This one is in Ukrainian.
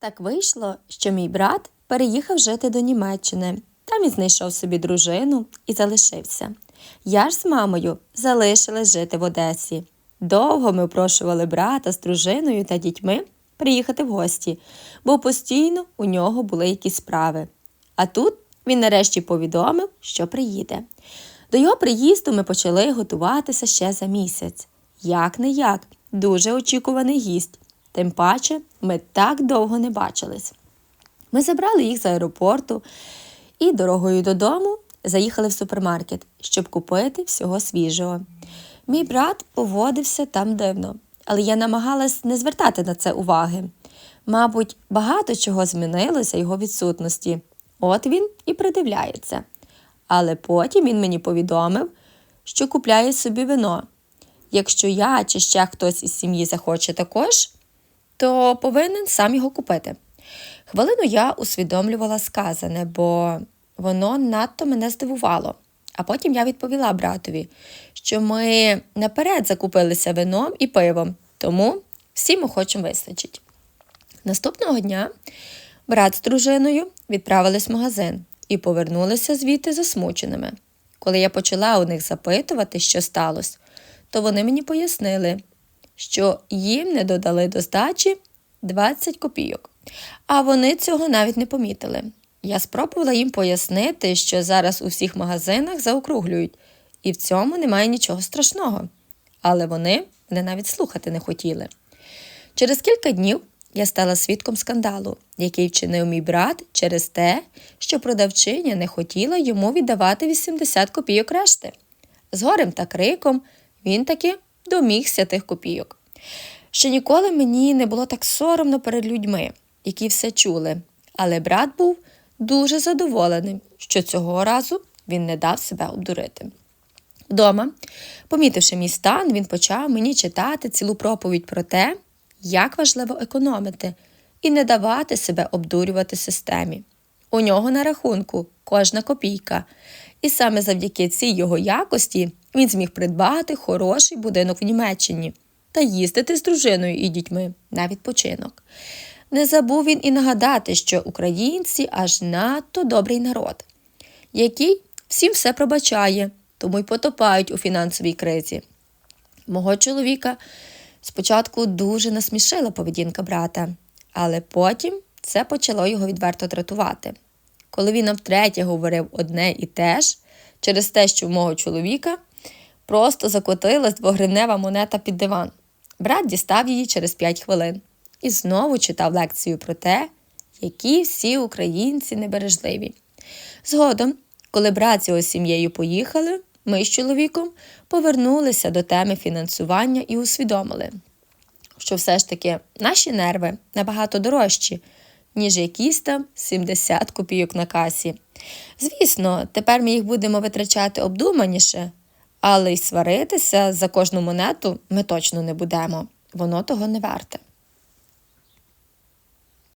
Так вийшло, що мій брат переїхав жити до Німеччини. Там він знайшов собі дружину і залишився. Я ж з мамою залишилась жити в Одесі. Довго ми упрошували брата з дружиною та дітьми приїхати в гості, бо постійно у нього були якісь справи. А тут він нарешті повідомив, що приїде. До його приїзду ми почали готуватися ще за місяць. Як не як, дуже очікуваний гість. Тим паче, ми так довго не бачились. Ми забрали їх з аеропорту і дорогою додому заїхали в супермаркет, щоб купити всього свіжого. Мій брат поводився там дивно, але я намагалась не звертати на це уваги. Мабуть, багато чого змінилося його відсутності. От він і придивляється. Але потім він мені повідомив, що купляє собі вино. Якщо я чи ще хтось із сім'ї захоче також, то повинен сам його купити. Хвилину я усвідомлювала сказане, бо воно надто мене здивувало. А потім я відповіла братові, що ми наперед закупилися вином і пивом, тому всім охочим вистачить. Наступного дня брат з дружиною відправились в магазин і повернулися звідти засмученими. Коли я почала у них запитувати, що сталося, то вони мені пояснили, що їм не додали до здачі 20 копійок, а вони цього навіть не помітили. Я спробувала їм пояснити, що зараз у всіх магазинах заокруглюють, і в цьому немає нічого страшного. Але вони мене навіть слухати не хотіли. Через кілька днів я стала свідком скандалу, який вчинив мій брат через те, що продавчиня не хотіла йому віддавати 80 копійок решти. З горем та криком він таки домігся тих копійок. Ще ніколи мені не було так соромно перед людьми, які все чули, але брат був дуже задоволений, що цього разу він не дав себе обдурити. Вдома, помітивши мій стан, він почав мені читати цілу проповідь про те, як важливо економити і не давати себе обдурювати системі. У нього на рахунку кожна копійка, і саме завдяки цій його якості він зміг придбати хороший будинок в Німеччині та їздити з дружиною і дітьми на відпочинок. Не забув він і нагадати, що українці аж надто добрий народ, який всім все пробачає, тому й потопають у фінансовій кризі. Мого чоловіка спочатку дуже насмішила поведінка брата, але потім це почало його відверто дратувати. Коли він втретє говорив одне і те ж, через те, що в мого чоловіка просто закотилась двогривнева монета під диван. Брат дістав її через п'ять хвилин і знову читав лекцію про те, які всі українці небережливі. Згодом, коли брат з його сім'єю поїхали, ми з чоловіком повернулися до теми фінансування і усвідомили, що все ж таки наші нерви набагато дорожчі, ніж якісь там 70 копійок на касі. Звісно, тепер ми їх будемо витрачати обдуманіше, але й сваритися за кожну монету ми точно не будемо. Воно того не варте.